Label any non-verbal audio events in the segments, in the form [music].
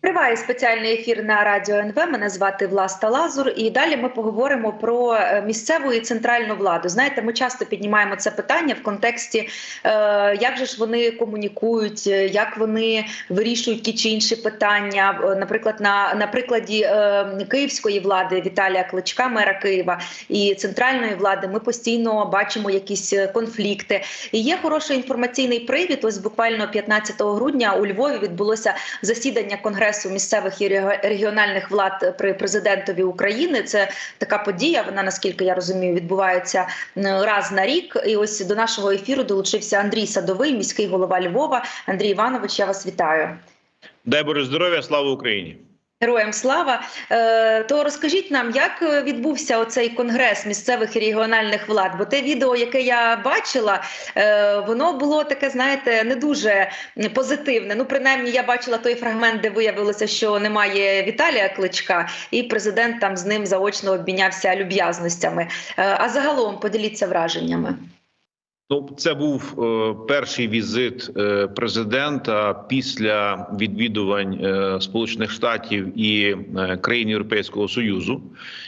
Триває спеціальний ефір на радіо НВ. Мене звати Власта Лазур. І далі ми поговоримо про е, місцеву і центральну владу. Знаєте, ми часто піднімаємо це питання в контексті, е, як же ж вони комунікують, е, як вони вирішують ті чи інші питання. Наприклад, на, на прикладі київської влади Віталія Кличка, мера Києва, і центральної влади, ми постійно бачимо якісь конфлікти. І є хороший інформаційний привід. Ось буквально 15 грудня у Львові відбулося засідання конгресу місцевих і регіональних влад при президентові України. Це така подія. Вона наскільки я розумію, відбувається раз на рік. І ось до нашого ефіру долучився Андрій Садовий, міський голова Львова. Андрій Іванович, я вас вітаю. Дай Боже здоров'я, слава Україні. Героям слава. Е, то розкажіть нам, як е, відбувся оцей конгрес місцевих і регіональних влад? Бо те відео, яке я бачила, е, воно було таке, знаєте, не дуже позитивне. Ну, принаймні, я бачила той фрагмент, де виявилося, що немає Віталія Кличка, і президент там з ним заочно обмінявся люб'язностями. А загалом поділіться враженнями. Ну, це був е, перший візит е, президента після відвідувань е, Сполучених Штатів і країн Європейського Союзу.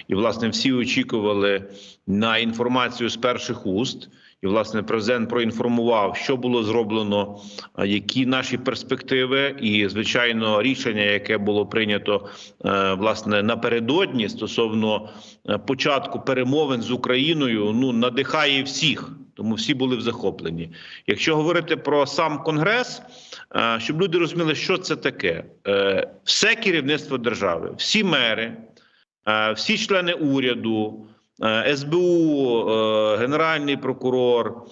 І власне всі очікували на інформацію з перших уст. І власне президент проінформував, що було зроблено, які наші перспективи, і звичайно, рішення, яке було прийнято власне напередодні стосовно початку перемовин з Україною, ну надихає всіх. Тому всі були в захопленні. Якщо говорити про сам конгрес, е, щоб люди розуміли, що це таке, Е, все керівництво держави, всі мери, е, всі члени уряду, СБУ, генеральний прокурор,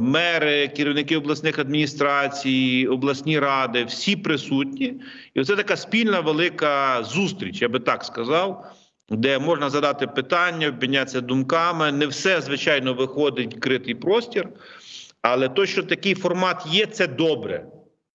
мери, керівники обласних адміністрацій, обласні ради, всі присутні, і це така спільна велика зустріч, я би так сказав де можна задати питання, обмінятися думками. Не все, звичайно, виходить критий простір, але то, що такий формат є, це добре.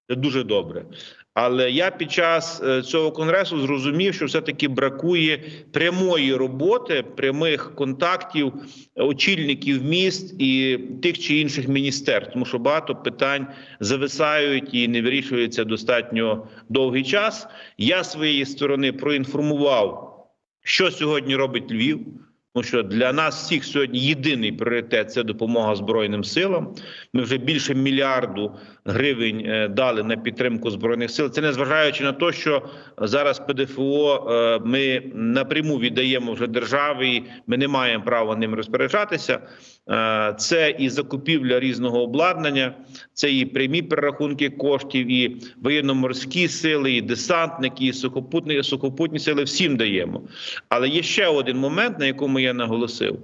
Це дуже добре. Але я під час е, цього конгресу зрозумів, що все-таки бракує прямої роботи, прямих контактів очільників міст і тих чи інших міністерств, тому що багато питань зависають і не вирішуються достатньо довгий час. Я своєї сторони проінформував що сьогодні робить Львів? Тому що для нас всіх сьогодні єдиний пріоритет це допомога Збройним силам. Ми вже більше мільярду гривень е, дали на підтримку збройних сил. Це незважаючи на те, що зараз ПДФО е, ми напряму віддаємо вже державі. Ми не маємо права ним розпоряджатися. Е, Це і закупівля різного обладнання, це і прямі перерахунки коштів, і воєнно-морські сили, і десантники, і сухопутні, сухопутні сили. Всім даємо. Але є ще один момент, на якому я наголосив.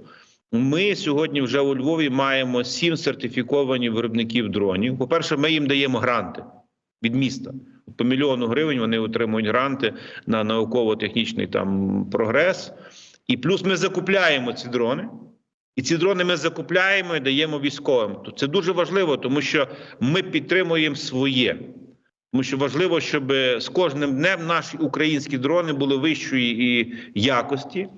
Ми сьогодні вже у Львові маємо сім сертифікованих виробників дронів. По перше, ми їм даємо гранти від міста. По мільйону гривень вони отримують гранти на науково-технічний там прогрес. І плюс ми закупляємо ці дрони. І ці дрони ми закупляємо і даємо військовим. Це дуже важливо, тому що ми підтримуємо своє. Тому що важливо, щоб з кожним днем наші українські дрони були вищої і якості.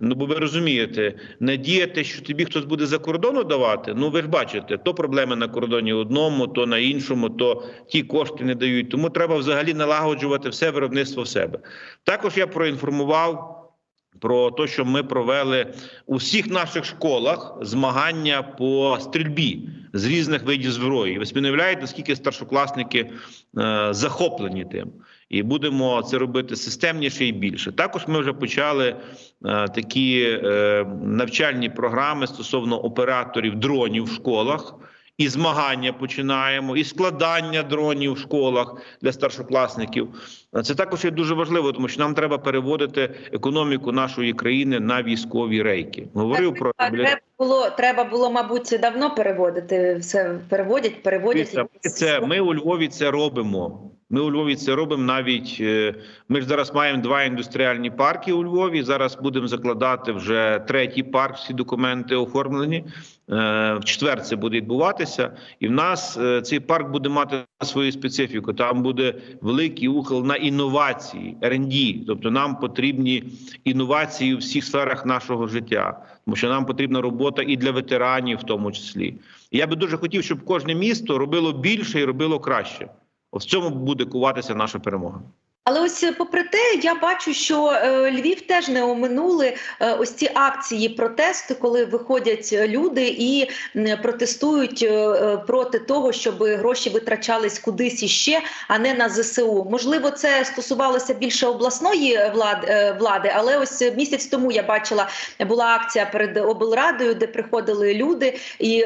Ну, бо ви розумієте, надіяти, що тобі хтось буде за кордону давати. Ну ви ж бачите, то проблеми на кордоні одному, то на іншому, то ті кошти не дають. Тому треба взагалі налагоджувати все виробництво в себе. Також я проінформував. Про те, що ми провели у всіх наших школах змагання по стрільбі з різних видів зброї. Ви собі наскільки старшокласники е, захоплені тим, і будемо це робити системніше і більше. Також ми вже почали е, такі е, навчальні програми стосовно операторів дронів в школах. І змагання починаємо, і складання дронів в школах для старшокласників. Це також є дуже важливо, тому що нам треба переводити економіку нашої країни на військові рейки. Говорив про треба було, треба було, мабуть, давно переводити. Все переводять, переводять. Це ми у Львові це робимо. Ми у Львові це робимо навіть. е, Ми ж зараз маємо два індустріальні парки у Львові. Зараз будемо закладати вже третій парк. Всі документи оформлені. Е, В четвер це буде відбуватися, і в нас е, цей парк буде мати свою специфіку. Там буде великий ухил на інновації, R&D. Тобто нам потрібні інновації у всіх сферах нашого життя, тому що нам потрібна робота і для ветеранів, в тому числі. Я би дуже хотів, щоб кожне місто робило більше і робило краще. В цьому буде куватися наша перемога. Але ось е, попри те, я бачу, що е, Львів теж не оминули е, ось ці акції протесту, коли виходять люди і протестують проти того, щоб гроші витрачались кудись іще, а не на ЗСУ. Можливо, це стосувалося більше обласної влади, але ось місяць тому я бачила, була акція перед облрадою, де приходили люди і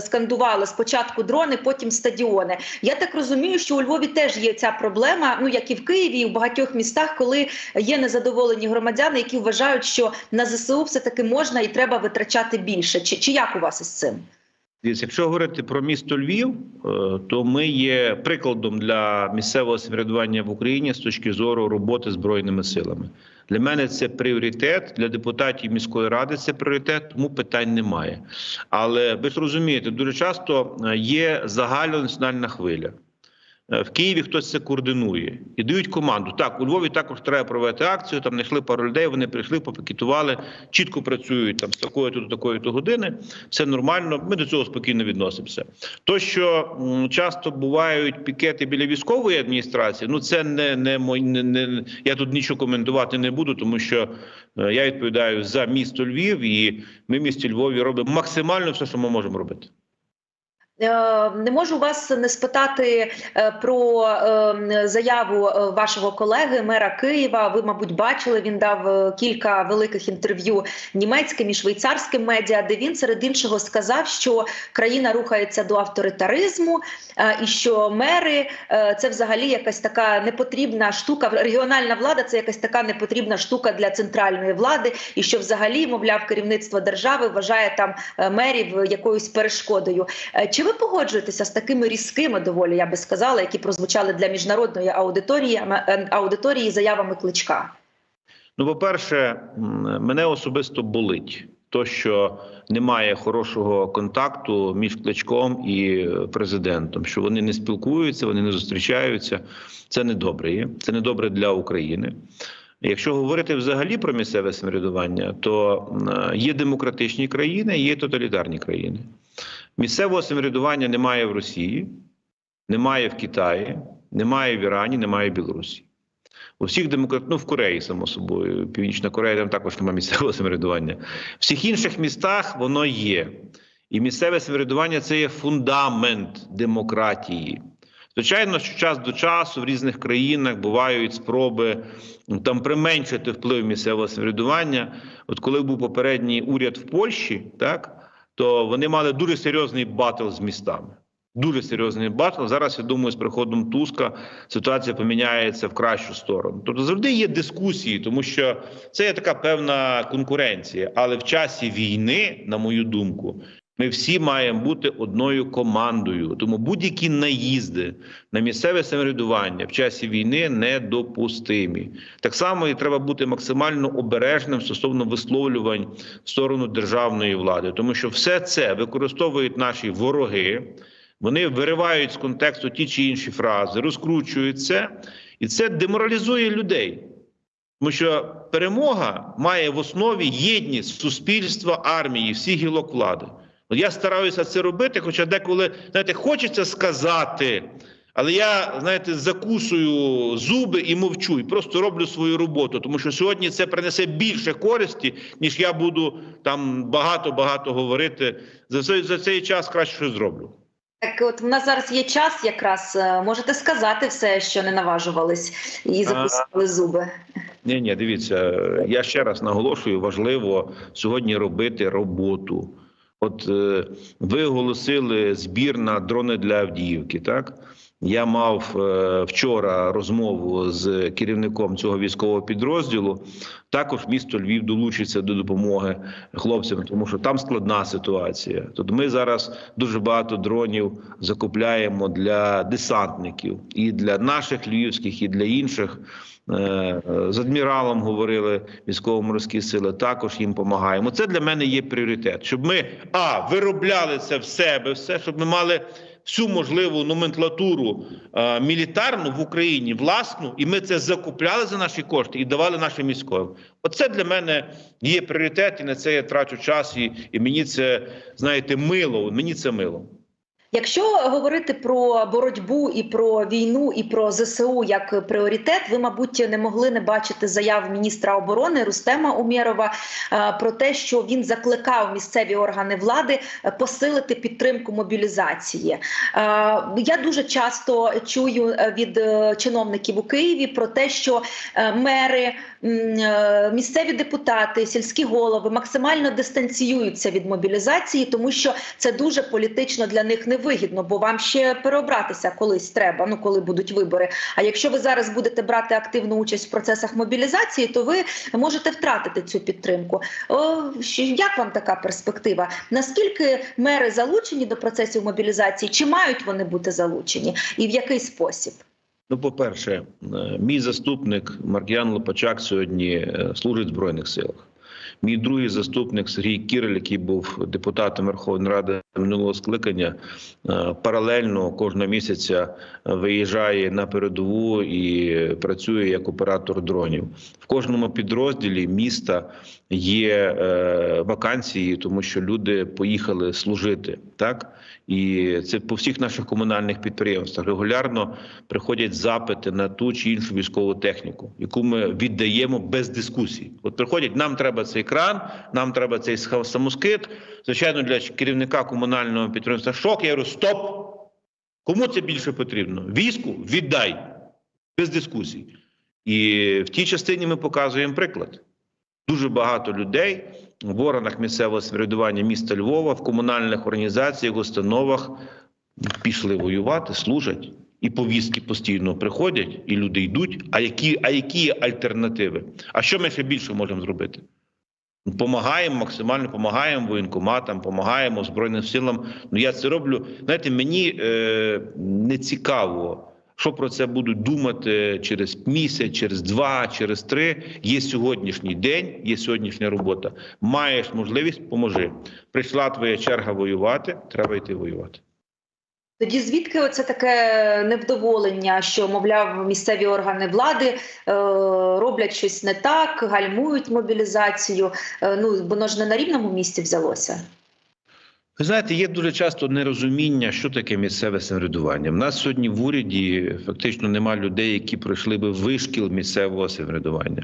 скандували спочатку дрони, потім стадіони. Я так розумію, що у Львові теж є ця проблема, ну як і в Києві, і в багатьох містах, коли є незадоволені громадяни, які вважають, що на ЗСУ все таки можна і треба витрачати більше. Чи, чи як у вас із цим? Якщо говорити про місто Львів, е, то ми є прикладом для місцевого самоврядування в Україні з точки зору роботи збройними силами. Для мене це пріоритет, для депутатів міської ради це пріоритет, тому питань немає. Але ви ж розумієте, дуже часто е, є загальнонаціональна хвиля. Е, В Києві хтось це координує і дають команду. Так, у Львові також треба провести акцію. Там знайшли пару людей. Вони прийшли, попікетували, чітко працюють там з такої то до такої то години. Все нормально. Ми до цього спокійно відносимося. То, що часто бувають пікети біля військової адміністрації, ну це не, не, не, не я тут нічого коментувати не буду, тому що е, я відповідаю за місто Львів, і ми в місті Львові робимо максимально все, що ми можемо робити. Е, Не можу вас не спитати е, про е, заяву е, вашого колеги, мера Києва. Ви, мабуть, бачили. Він дав кілька великих інтерв'ю німецьким і швейцарським медіа, де він серед іншого сказав, що країна рухається до авторитаризму, і що мери це взагалі якась така непотрібна штука. Регіональна влада це якась така непотрібна штука для центральної влади, і що взагалі, мовляв, керівництво держави вважає там мерів якоюсь перешкодою. Чи ви погоджуєтеся з такими різкими, доволі я би сказала, які прозвучали для міжнародної аудиторії е, аудиторії заявами кличка? Ну, по-перше, мене особисто болить то, що немає хорошого контакту між кличком і е, президентом, що вони не спілкуються, вони не зустрічаються. Це не добре є. Це не добре для України. Якщо говорити взагалі про місцеве самоврядування, то є демократичні країни, є тоталітарні країни. Місцевого самоврядування немає в Росії, немає в Китаї, немає в Ірані, немає в Білорусі. У всіх демократ... ну в Кореї, само собою, Північна Корея там також немає місцевого [laughs] самоврядування. В всіх інших містах воно є. І місцеве самоврядування це є фундамент демократії. Звичайно, що час до часу в різних країнах бувають спроби ну, там применшити вплив місцевого самоврядування. От коли був попередній уряд в Польщі, так то вони мали дуже серйозний батл з містами. Дуже серйозний батл. Зараз я думаю, з приходом Туска ситуація поміняється в кращу сторону. Тобто завжди є дискусії, тому що це є така певна конкуренція. Але в часі війни, на мою думку, ми всі маємо бути одною командою. Тому будь-які наїзди на місцеве самоврядування в часі війни недопустимі. Так само і треба бути максимально обережним стосовно висловлювань в сторону державної влади, тому що все це використовують наші вороги. Вони виривають з контексту ті чи інші фрази, розкручують це, і це деморалізує людей. Тому що перемога має в основі єдність суспільства, армії, всіх гілок влади. От я стараюся це робити, хоча деколи знаєте, хочеться сказати, але я знаєте, закусую зуби і мовчу, і просто роблю свою роботу, тому що сьогодні це принесе більше користі, ніж я буду там багато багато говорити. За цей, за цей час краще щось зроблю. Так, от в нас зараз є час, якраз е, можете сказати все, що не наважувались, і записували зуби. Ні, ні, дивіться, я ще раз наголошую, важливо сьогодні робити роботу. От е, ви оголосили збір на дрони для Авдіївки, так? Я мав е, вчора розмову з керівником цього військового підрозділу. Також місто Львів долучиться до допомоги хлопцям, тому що там складна ситуація. Тут ми зараз дуже багато дронів закупляємо для десантників і для наших львівських, і для інших. Е, З адміралом говорили військово-морські сили. Також їм допомагаємо. Це для мене є пріоритет, щоб ми а виробляли це в себе, все, щоб ми мали всю можливу номенклатуру е, мілітарну в Україні власну, і ми це закупляли за наші кошти і давали нашим військовим. Оце для мене є пріоритет, і на це я трачу час, і, і мені це знаєте мило. Мені це мило. Якщо говорити про боротьбу і про війну, і про ЗСУ як пріоритет, ви, мабуть, не могли не бачити заяв міністра оборони Рустема Умєрова е, про те, що він закликав місцеві органи влади е, посилити підтримку мобілізації. Е, Я дуже часто чую від чиновників у Києві про те, що мери, місцеві депутати, сільські голови максимально дистанціюються від мобілізації, тому що це дуже політично для них невигідно, бо вам ще переобратися колись треба. Ну коли будуть вибори. А якщо ви зараз будете брати активну участь в процесах мобілізації, то ви можете втратити цю підтримку. О, як вам така перспектива? Наскільки мери залучені до процесів мобілізації? Чи мають вони бути залучені, і в який спосіб? Ну, по-перше, е, мій заступник Маркіян Лопачак сьогодні е, служить в Збройних силах. Мій другий заступник Сергій Кіриль, який був депутатом Верховної Ради минулого скликання, е, паралельно кожного місяця е, виїжджає на передову і працює як оператор дронів. В кожному підрозділі міста є е, вакансії, тому що люди поїхали служити. Так і це по всіх наших комунальних підприємствах регулярно приходять запити на ту чи іншу військову техніку, яку ми віддаємо без дискусій. От приходять, нам треба цей кран, нам треба цей самоскид. Звичайно, для керівника комунального підприємства шок. Я говорю, стоп! Кому це більше потрібно? Війську віддай без дискусій. І в тій частині ми показуємо приклад. Дуже багато людей в органах місцевого самоврядування міста Львова, в комунальних організаціях, установах пішли воювати, служать. І повістки постійно приходять, і люди йдуть. А які, а які є альтернативи? А що ми ще більше можемо зробити? Помагаємо максимально, помагаємо воєнкоматам, помагаємо Збройним силам. Ну я це роблю. Знаєте, мені е, не цікаво, що про це будуть думати через місяць, через два, через три. Є сьогоднішній день, є сьогоднішня робота. Маєш можливість, поможи. Прийшла твоя черга воювати, треба йти воювати. Тоді звідки оце таке невдоволення, що мовляв місцеві органи влади е, роблять щось не так, гальмують мобілізацію? Е, ну воно ж не на рівному місці взялося. Ви знаєте, є дуже часто нерозуміння, що таке місцеве самоврядування. У нас сьогодні в уряді фактично нема людей, які пройшли би вишкіл місцевого самоврядування.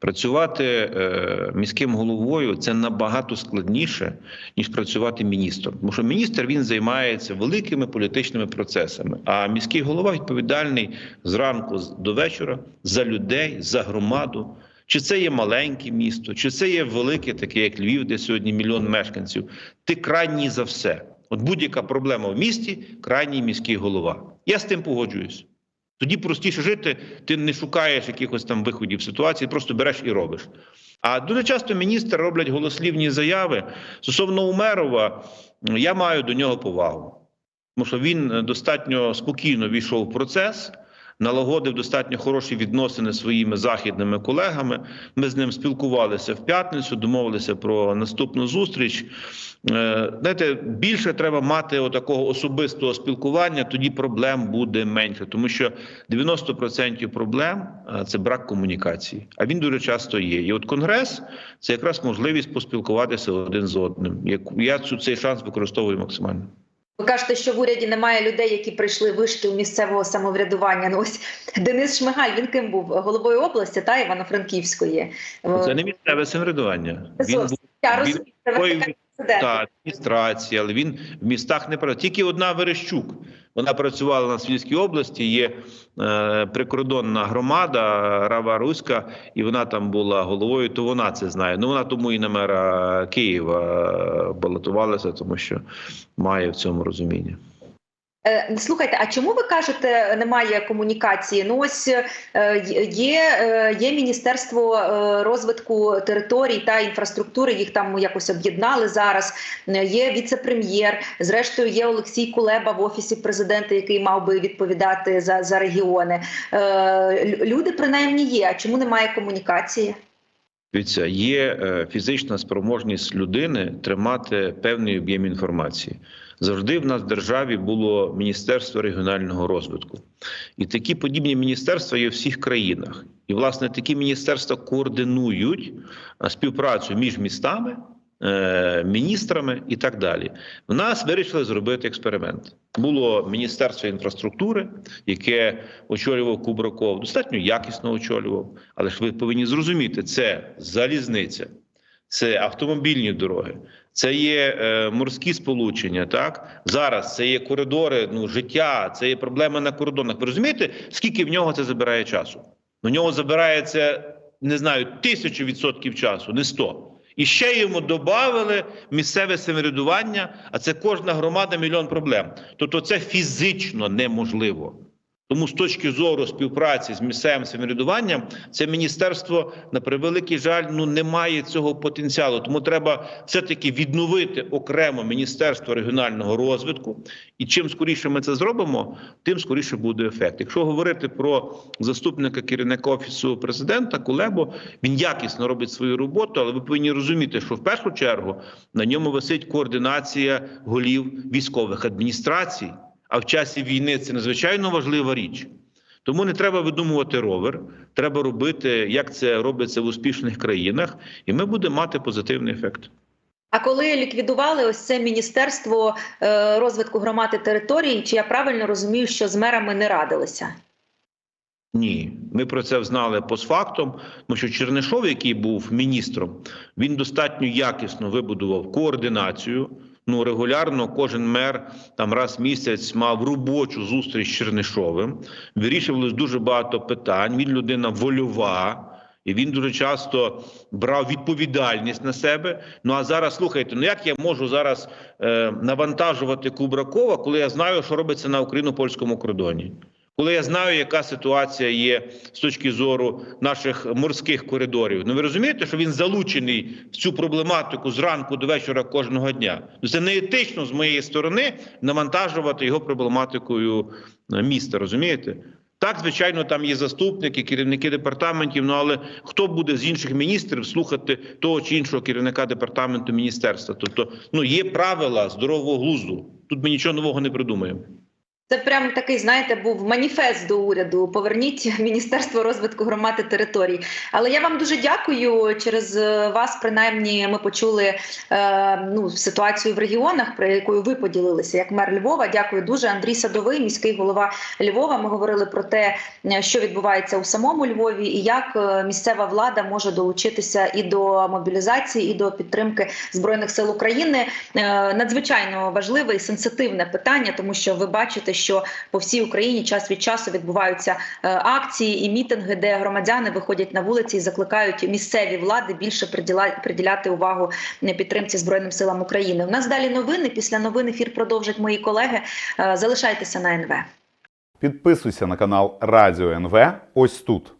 Працювати е, міським головою це набагато складніше ніж працювати міністром. Тому що міністр він займається великими політичними процесами. А міський голова відповідальний зранку до вечора за людей, за громаду. Чи це є маленьке місто, чи це є велике, таке як Львів, де сьогодні мільйон мешканців. Ти крайній за все. От будь-яка проблема в місті крайній міський голова. Я з тим погоджуюсь. Тоді простіше жити, ти не шукаєш якихось там виходів ситуації, просто береш і робиш. А дуже часто міністри роблять голослівні заяви стосовно Умерова. Я маю до нього повагу, тому що він е, достатньо спокійно війшов в процес. Налагодив достатньо хороші відносини своїми західними колегами. Ми з ним спілкувалися в п'ятницю, домовилися про наступну зустріч. Е, Знаєте, більше треба мати отакого особистого спілкування, тоді проблем буде менше, тому що 90% проблем е, це брак комунікації. А він дуже часто є. І от конгрес це якраз можливість поспілкуватися один з одним. Я цю цей шанс використовую максимально. Ви кажете, що в уряді немає людей, які прийшли вишкіл місцевого самоврядування. Ну ось Денис Шмигаль, він ким був головою області та Івано-Франківської. Це не місцеве самоврядування. Він був Я розумію, це. Та адміністрація, але він в містах не працює. Тільки одна Верещук. Вона працювала на Свільській області. Є е, прикордонна громада Рава Руська, і вона там була головою. То вона це знає. Ну вона тому і на мера Києва балотувалася, тому що має в цьому розуміння. Е, Слухайте, а чому ви кажете, немає комунікації? Ну ось е, є, е, є Міністерство розвитку територій та інфраструктури, їх там якось об'єднали зараз. Є віце-прем'єр. Зрештою, є Олексій Кулеба в офісі президента, який мав би відповідати за, за регіони. Люди принаймні є. А чому немає комунікації? Дивіться, є е, фізична спроможність людини тримати певний об'єм інформації. Завжди в нас в державі було Міністерство регіонального розвитку, і такі подібні міністерства є в всіх країнах. І, власне, такі міністерства координують е, співпрацю між містами, міністрами і так далі. В нас вирішили зробити експеримент. Було Міністерство інфраструктури, яке очолював Кубраков, достатньо якісно очолював. Але ж ви повинні зрозуміти, це залізниця, це автомобільні дороги, це є е, морські сполучення. Так зараз це є коридори, ну життя, це є проблеми на кордонах. Ви розумієте, скільки в нього це забирає часу? У нього забирає це, не знаю, тисячу відсотків часу, не сто. І ще йому додали місцеве самоврядування, а це кожна громада мільйон проблем. Тобто це фізично неможливо. Тому з точки зору співпраці з місцевим самоврядуванням, це міністерство на превеликий жаль ну не має цього потенціалу. Тому треба все-таки відновити окремо міністерство регіонального розвитку. І чим скоріше ми це зробимо, тим скоріше буде ефект. Якщо говорити про заступника керівника офісу президента Кулебо, він якісно робить свою роботу, але ви повинні розуміти, що в першу чергу на ньому висить координація голів військових адміністрацій. А в часі війни це надзвичайно важлива річ. Тому не треба видумувати ровер, треба робити, як це робиться в успішних країнах, і ми будемо мати позитивний ефект. А коли ліквідували ось це міністерство е, розвитку громад і територій, чи я правильно розумію, що з мерами не радилися? Ні, ми про це знали постфактом, тому що Чернишов, який був міністром, він достатньо якісно вибудував координацію. Ну, регулярно кожен мер там раз в місяць мав робочу зустріч з Чернишовим. Вирішувалось дуже багато питань. Він людина вольова. І він дуже часто брав відповідальність на себе. Ну а зараз слухайте, ну як я можу зараз е, навантажувати Кубракова, коли я знаю, що робиться на україно-польському кордоні? Коли я знаю, яка ситуація є з точки зору наших морських коридорів, ну ви розумієте, що він залучений в цю проблематику зранку до вечора кожного дня. Ну це не етично з моєї сторони навантажувати його проблематикою е, міста. Розумієте? Так, звичайно, там є заступники, керівники департаментів. Ну але хто буде з інших міністрів слухати того чи іншого керівника департаменту міністерства? Тобто, ну є правила здорового глузду. Тут ми нічого нового не придумаємо. Це прям такий, знаєте, був маніфест до уряду. Поверніть Міністерство розвитку громад і територій. Але я вам дуже дякую. Через е, вас, принаймні, ми почули е, ну, ситуацію в регіонах, про якою ви поділилися як мер Львова. Дякую дуже. Андрій Садовий, міський голова Львова. Ми говорили про те, е, що відбувається у самому Львові, і як е, місцева влада може долучитися і до мобілізації, і до підтримки збройних сил України. Е, Надзвичайно важливе і сенситивне питання, тому що ви бачите, що по всій Україні час від часу відбуваються е, акції і мітинги, де громадяни виходять на вулиці і закликають місцеві влади більше приділяти увагу е, підтримці збройним силам України. У нас далі новини. Після новин ефір продовжать мої колеги. Е, Залишайтеся на НВ. Підписуйся на канал Радіо НВ ось тут.